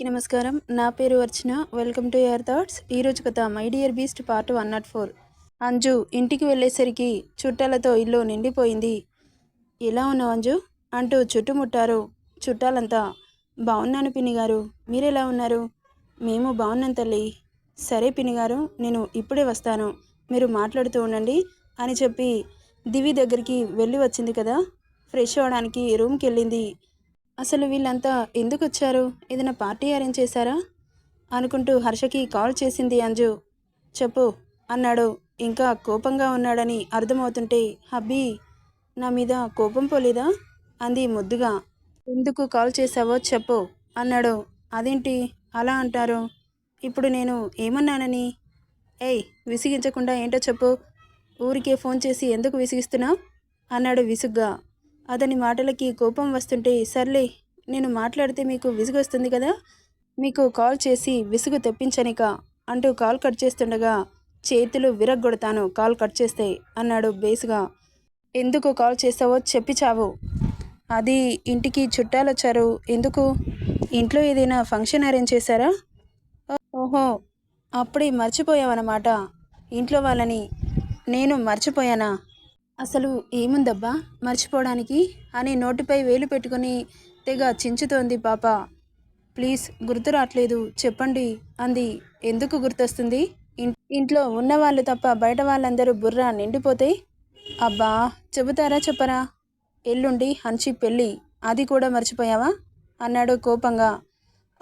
అందరికీ నమస్కారం. నా పేరు Archana. Welcome to your thoughts. ఈరోజు కథ my dear beast part one nought four. Anju ఇంటికి వెళ్ళేసరికి చుట్టాలతో ఇల్లు నిండిపోయింది. ఎలా ఉన్నావు అంజు? అంటూ చుట్టుముట్టారు చుట్టాలంతా. బాగున్నాను పిన్ని గారు. మీరెలా ఉన్నారు? మేము బాగున్నాం తల్లి. సరే పిన్ని గారు నేను ఇప్పుడే వస్తాను. మీరు మాట్లాడుతూ ఉండండి అని చెప్పి దివి దగ్గరికి వెళ్ళి వచ్చింది కదా. ఫ్రెష్ అవ్వడానికి రూమ్కి వెళ్ళింది. అసలు వీళ్ళంతా ఎందుకు వచ్చారు ఏదైనా పార్టీ అరేంజ్ చేశారా? అనుకుంటూ హర్షకి కాల్ చేసింది అంజు. చెప్పు అన్నాడు. ఇంకా కోపంగా ఉన్నాడని అర్థమవుతుంటే హబ్బీ నా మీద కోపం పోలేదా? అంది ముద్దుగా. ఎందుకు కాల్ చేశావో చెప్పు అన్నాడు. అదేంటి? అలా అంటారు. ఇప్పుడు నేను ఏమన్నానని? ఏయ్ విసిగించకుండా ఏంటో చెప్పు. ఊరికే ఫోన్ చేసి ఎందుకు విసిగిస్తున్నావు? అన్నాడు విసుగ్గా. అతని మాటలకి కోపం వస్తుంటే సర్లే నేను మాట్లాడితే మీకు విసుగు వస్తుంది కదా? మీకు కాల్ చేసి విసుగు తెప్పించనిక అంటూ కాల్ కట్ చేస్తుండగా చేతులు విరగ్గొడతాను కాల్ కట్ చేస్తే అన్నాడు బేసుగా. ఎందుకు కాల్ చేసావో చెప్పి చావు. అది ఇంటికి చుట్టాలు వచ్చారు ఎందుకు? ఇంట్లో ఏదైనా ఫంక్షన్ అరేంజ్ చేశారా? ఓహో అప్పుడే మర్చిపోయావన్నమాట ఇంట్లో వాళ్ళని నేను మర్చిపోయానా? అసలు ఏముందబ్బా? మర్చిపోవడానికి? అని నోటిపై వేలు పెట్టుకుని తెగ చించుతోంది పాప. ప్లీజ్ గుర్తు రావట్లేదు చెప్పండి అంది. ఎందుకు గుర్తొస్తుంది? ఇంట్లో ఉన్నవాళ్ళు తప్ప బయట వాళ్ళందరూ బుర్ర నిండిపోతే? అబ్బా చెబుతారా చెప్పరా? ఎల్లుండి హన్షి పెళ్ళి అది కూడా మర్చిపోయావా? అన్నాడు కోపంగా.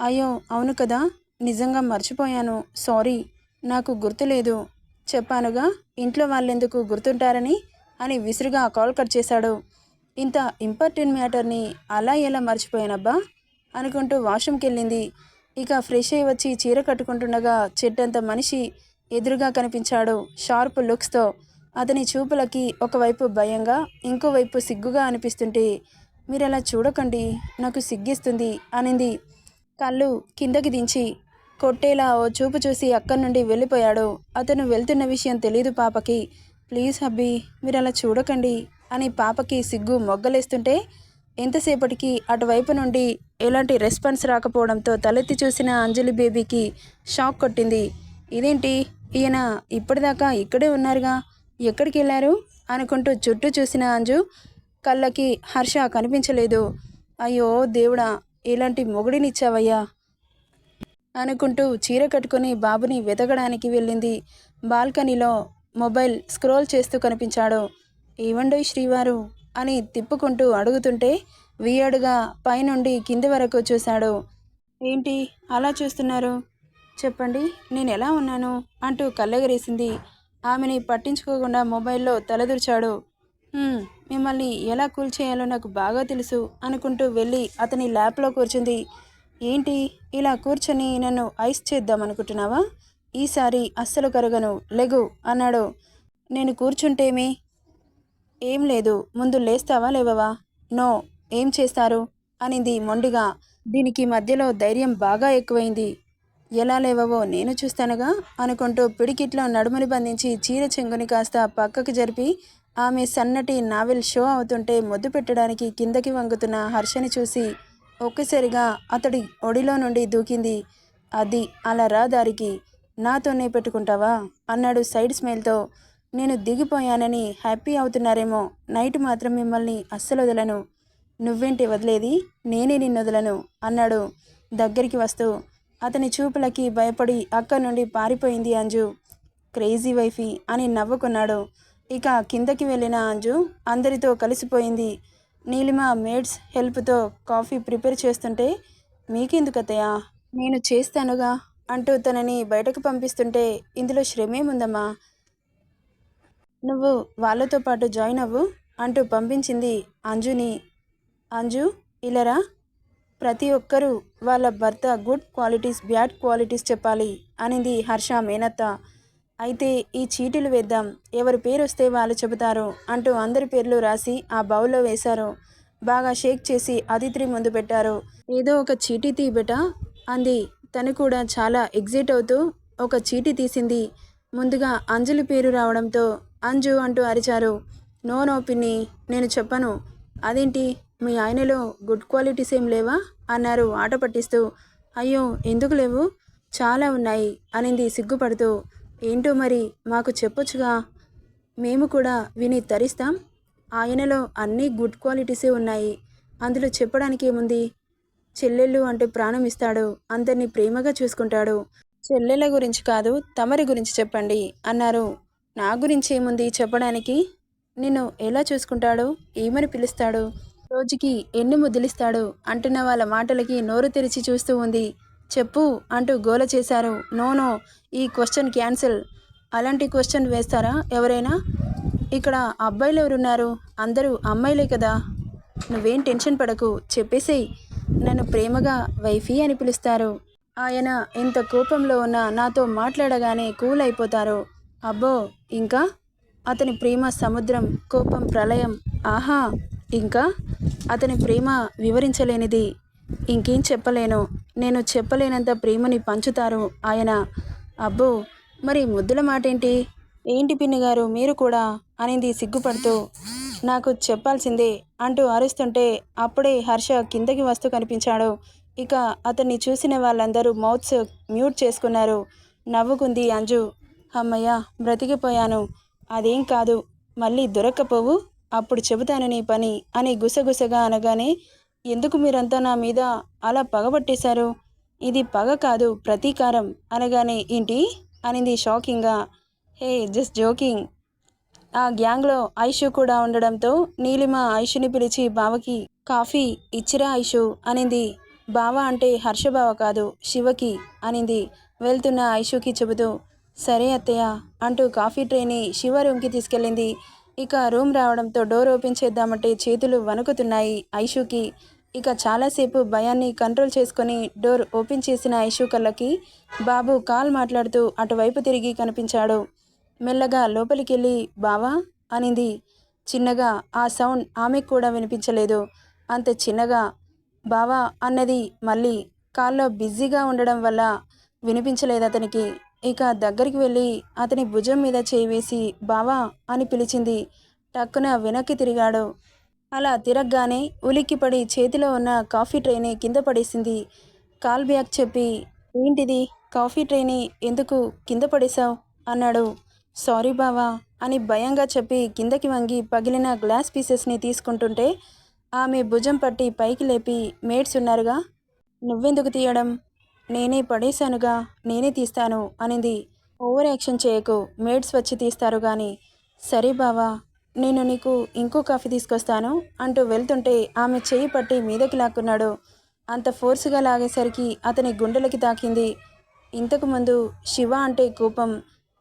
అయ్యో అవును కదా నిజంగా మర్చిపోయాను. సారీ నాకు గుర్తులేదు చెప్పానుగా. ఇంట్లో వాళ్ళెందుకు గుర్తుంటారని? అని విసురుగా కాల్ కట్ చేశాడు. ఇంత ఇంపార్టెంట్ మ్యాటర్ని అలా ఎలా మర్చిపోయానబ్బా? అనుకుంటూ వాష్రూమ్కి వెళ్ళింది ఇక ఫ్రెష్ అయ్యి వచ్చి చీర కట్టుకుంటుండగా చెడ్డంత మనిషి ఎదురుగా కనిపించాడు షార్ప్ లుక్స్తో. అతని చూపులకి ఒకవైపు భయంగా ఇంకోవైపు సిగ్గుగా అనిపిస్తుంటే మీరు అలా చూడకండి నాకు సిగ్గిస్తుంది అనింది. కళ్ళు కిందకి దించి కొట్టేలా ఓ చూపు చూసి అక్కడి నుండి వెళ్ళిపోయాడు. అతను వెళ్తున్న విషయం తెలియదు పాపకి. ప్లీజ్ హబ్బీ మీరు అలా చూడకండి అని పాపకి సిగ్గు మొగ్గలేస్తుంటే ఎంతసేపటికి అటువైపు నుండి ఎలాంటి రెస్పాన్స్ రాకపోవడంతో తలెత్తి చూసిన అంజలి బేబీకి షాక్ కొట్టింది. ఇదేంటి? ఈయన ఇప్పటిదాకా ఇక్కడే ఉన్నారుగా? ఎక్కడికి వెళ్ళారు? అనుకుంటూ చుట్టూ చూసిన అంజు కళ్ళకి హర్ష కనిపించలేదు. అయ్యో దేవుడా ఇలాంటి మొగుడినిచ్చావయ్యా. అనుకుంటూ చీర కట్టుకుని బాబుని వెతకడానికి వెళ్ళింది. బాల్కనీలో మొబైల్ స్క్రోల్ చేస్తూ కనిపించాడు. ఏవండోయ్ శ్రీవారు? అని తిప్పుకుంటూ అడుగుతుంటే వియర్డ్గా పైనుండి కింది వరకు చూశాడు. ఏంటి? అలా చూస్తున్నారు? చెప్పండి నేను ఎలా ఉన్నాను? అంటూ కళ్ళెగరేసింది. ఆమెని పట్టించుకోకుండా మొబైల్లో తలదూర్చాడు. మిమ్మల్ని ఎలా కూల్ చేయాలో నాకు బాగా తెలుసు అనుకుంటూ వెళ్ళి అతని ల్యాప్లో కూర్చుంది. ఏంటి? ఇలా కూర్చొని నన్ను ఐస్ చేద్దాం అనుకుంటున్నావా ఈసారి అస్సలు కరగను. లెగు అన్నాడు. నేను కూర్చుంటేమి? ఏం లేదు. ముందు లేస్తావా లేవవా? నో. ఏం చేస్తారు? అనింది మొండిగా. దీనికి మధ్యలో ధైర్యం బాగా ఎక్కువైంది. ఎలా లేవవో నేను చూస్తానుగా అనుకుంటూ పిడికిట్లో నడుముని బంధించి చీర చెంగుని కాస్త పక్కకు జరిపి ఆమె సన్నటి నావెల్ షో అవుతుంటే మొద్దు పెట్టడానికి కిందకి వంగుతున్న హర్షని చూసి ఒక్కసారిగా అతడి ఒడిలో నుండి దూకింది. అది అలా రా దారికి. నాతోనే పెట్టుకుంటావా? అన్నాడు సైడ్ స్మైల్తో. నేను దిగిపోయానని హ్యాపీ అవుతున్నారేమో. నైట్ మాత్రం మిమ్మల్ని అస్సలు వదలను. నువ్వేంటి వదిలేది? నేనే నిన్ను వదలను అన్నాడు దగ్గరికి వస్తూ. అతని చూపులకి భయపడి అక్కడి నుండి పారిపోయింది అంజు. క్రేజీ వైఫీ అని నవ్వుకున్నాడు. ఇక కిందకి వెళ్ళిన అంజు అందరితో కలిసిపోయింది. నీలిమ మేడ్స్ హెల్ప్తో కాఫీ ప్రిపేర్ చేస్తుంటే మీకెందుకతయా నేను చేస్తానుగా. అంటూ తనని బయటకు పంపిస్తుంటే ఇందులో శ్రమేముందమ్మా నువ్వు వాళ్ళతో పాటు జాయిన్ అవ్వు అంటూ పంపించింది అంజుని. అంజు ఇలరా? ప్రతి ఒక్కరూ వాళ్ళ భర్త గుడ్ క్వాలిటీస్ బ్యాడ్ క్వాలిటీస్ చెప్పాలి అనింది హర్ష మేనత్త. అయితే ఈ చీటీలు వేద్దాం ఎవరి పేరు వస్తే వాళ్ళు చెబుతారు అంటూ అందరి పేర్లు రాసి ఆ బౌల్లో వేశారు. బాగా షేక్ చేసి అదిత్రి ముందు పెట్టారు. ఏదో ఒక చీటీ తీ అంది తను కూడా చాలా ఎగ్జైట్ అవుతూ ఒక చీటీ తీసింది. ముందుగా అంజలి పేరు రావడంతో అంజు అంటూ అరిచారు. నో నో పిన్ని నేను చెప్పను. అదేంటి? మీ ఆయనలో గుడ్ క్వాలిటీస్ ఏం లేవా? అన్నారు ఆట పట్టిస్తూ. అయ్యో ఎందుకు లేవు? చాలా ఉన్నాయి అనింది సిగ్గుపడుతూ. ఏంటో మరి మాకు చెప్పొచ్చుగా. మేము కూడా విని తరిస్తాం. ఆయనలో అన్ని గుడ్ క్వాలిటీసే ఉన్నాయి. అందులో చెప్పడానికి ఏముంది? చెల్లెళ్ళు అంటూ ప్రాణం ఇస్తాడు. అందరినీ ప్రేమగా చూసుకుంటాడు. చెల్లెళ్ళ గురించి కాదు తమరి గురించి చెప్పండి అన్నారు. నా గురించి ఏముంది చెప్పడానికి? నిన్ను ఎలా చూసుకుంటాడు? ఏమని పిలుస్తాడు? రోజుకి ఎన్ని ముద్దులిస్తాడు? అంటున్న వాళ్ళ మాటలకి నోరు తెరిచి చూస్తూ ఉంది. చెప్పు అంటూ గోల చేశారు. నో నో ఈ క్వశ్చన్ క్యాన్సిల్. అలాంటి క్వశ్చన్ వేస్తారా ఎవరైనా? ఇక్కడ అబ్బాయిలు ఎవరున్నారు అందరూ అమ్మాయిలే కదా. నువ్వేం టెన్షన్ పడకు చెప్పేసేయి. నన్ను ప్రేమగా వైఫీ అని పిలుస్తారు. ఆయన ఇంత కోపంలో ఉన్న నాతో మాట్లాడగానే కూల్ అయిపోతారు. అబ్బో ఇంకా? అతని ప్రేమ సముద్రం కోపం ప్రళయం. ఆహా ఇంకా? అతని ప్రేమ వివరించలేనిది. ఇంకేం చెప్పలేను. నేను చెప్పలేనంత ప్రేమని పంచుతారు ఆయన. అబ్బో మరి ముద్దుల మాటేంటి? ఏంటి ఏంటి పిన్ని గారు మీరు కూడా? అనింది సిగ్గుపడుతూ. నాకు చెప్పాల్సిందే అంటూ అరుస్తుంటే అప్పుడే హర్ష కిందకి వస్తూ కనిపించాడు. ఇక అతన్ని చూసిన వాళ్ళందరూ మౌత్స్ మ్యూట్ చేసుకున్నారు. నవ్వుకుంది అంజు. అమ్మయ్య బ్రతికిపోయాను. అదేం కాదు మళ్ళీ దొరక్కపోవు? అప్పుడు చెబుతాను నీ పని అని గుసగుసగా అనగానే ఎందుకు మీరంతా నా మీద అలా పగబట్టేశారు ఇది పగ కాదు ప్రతీకారం అనగానే ఏంటి? అనింది షాకింగ్గా. Hey just joking. ఆ గ్యాంగ్లో ఐషు కూడా ఉండడంతో నీలిమ ఐషుని పిలిచి బావకి కాఫీ ఇచ్చిరా ఐషు అనింది. బావ అంటే హర్షబావ కాదు శివకి అనింది. వెళ్తున్న ఐషుకి చెబుతూ సరే అత్తయ్య అంటూ కాఫీ ట్రేని శివ రూమ్కి తీసుకెళ్ళింది. ఇక రూమ్ రావడంతో డోర్ ఓపెన్ చేద్దామంటే చేతులు వణుకుతున్నాయి ఐషుకి. ఇక చాలాసేపు భయాన్ని కంట్రోల్ చేసుకొని డోర్ ఓపెన్ చేసిన ఐషు కళ్ళకి బాబు కాల్ మాట్లాడుతూ అటువైపు తిరిగి కనిపించాడు. మెల్లగా లోపలికి వెళ్ళి బావా అనింది. చిన్నగా ఆ సౌండ్ ఆమెకు కూడా వినిపించలేదు. అంత చిన్నగా బావా అన్నది మళ్ళీ కాల్లో బిజీగా ఉండడం వల్ల వినిపించలేదు అతనికి. ఇక దగ్గరికి వెళ్ళి అతని భుజం మీద చేయి వేసి బావా అని పిలిచింది. టక్కున వెనక్కి తిరిగాడు. అలా తిరగగానే ఉలిక్కిపడి చేతిలో ఉన్న కాఫీ ట్రైని కింద పడేసింది. కాల్ బ్యాక్ చెప్పి ఏంటిది? కాఫీ ట్రైని ఎందుకు కింద పడేశావు? అన్నాడు. సారీ బావా అని భయంగా చెప్పి కిందకి వంగి పగిలిన గ్లాస్ పీసెస్ని తీసుకుంటుంటే ఆమె భుజం పట్టి పైకి లేపి మేడ్స్ ఉన్నారుగా. నువ్వెందుకు తీయడం? నేనే పడేశానుగా నేనే తీస్తాను అనింది. ఓవర్ యాక్షన్ చేయకు మేడ్స్ వచ్చి తీస్తారు కానీ సరే బావా నేను నీకు ఇంకో కాఫీ తీసుకొస్తాను అంటూ వెళ్తుంటే ఆమె చేయి పట్టి మీదకి లాక్కున్నాడు. అంత ఫోర్స్గా లాగేసరికి అతని గుండెలకి తాకింది. ఇంతకుముందు శివ అంటే కోపం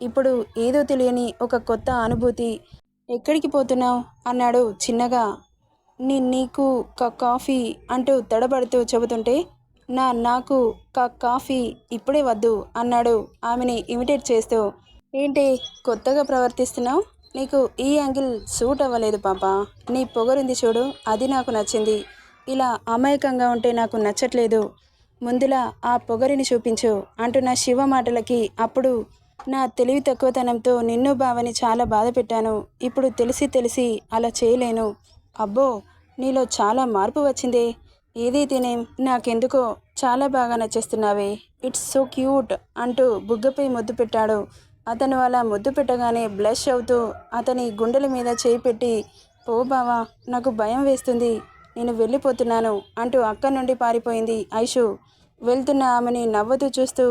ఇప్పుడు ఏదో తెలియని ఒక కొత్త అనుభూతి. ఎక్కడికి పోతున్నావు? అన్నాడు చిన్నగా. నీ నీకు క కాఫీ అంటూ తడబడుతూ చెబుతుంటే నా నాకు క కాఫీ ఇప్పుడే వద్దు అన్నాడు ఆమెని ఇమిటేట్ చేస్తూ. ఏంటి కొత్తగా ప్రవర్తిస్తున్నావు? నీకు ఈ యాంగిల్ సూట్ అవ్వలేదు పాప. నీ పొగరుంది చూడు అది నాకు నచ్చింది. ఇలా అమాయకంగా ఉంటే నాకు నచ్చట్లేదు. ముందులా ఆ పొగరిని చూపించు అంటున్న శివ మాటలకి అప్పుడు నా తెలివి తక్కువతనంతో నిన్ను బావని చాలా బాధ పెట్టాను. ఇప్పుడు తెలిసి తెలిసి అలా చేయలేను. అబ్బో నీలో చాలా మార్పు వచ్చిందే. ఏదైతేనేం నాకెందుకో చాలా బాగా నచ్చేస్తున్నావే. ఇట్స్ సో క్యూట్ అంటూ బుగ్గపై ముద్దు పెట్టాడు. అతను అలా ముద్దు పెట్టగానే బ్లష్ అవుతూ అతని గుండెల మీద చేయి పెట్టి పో బావా నాకు భయం వేస్తుంది. నేను వెళ్ళిపోతున్నాను అంటూ అక్కడి నుండి పారిపోయింది ఐషు. వెళ్తున్న ఆమెని నవ్వుతూ చూస్తూ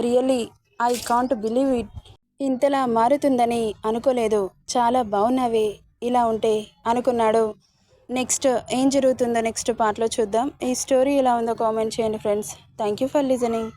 really I can't believe it ఇంతలా మారుతుందని అనుకోలేదు. చాలా బాగున్నవి ఇలా ఉంటే అనుకున్నాడు. నెక్స్ట్ ఏం జరుగుతుందో నెక్స్ట్ పార్ట్లో చూద్దాం. ఈ స్టోరీ ఎలా ఉందో కామెంట్ చేయండి friends. Thank you for listening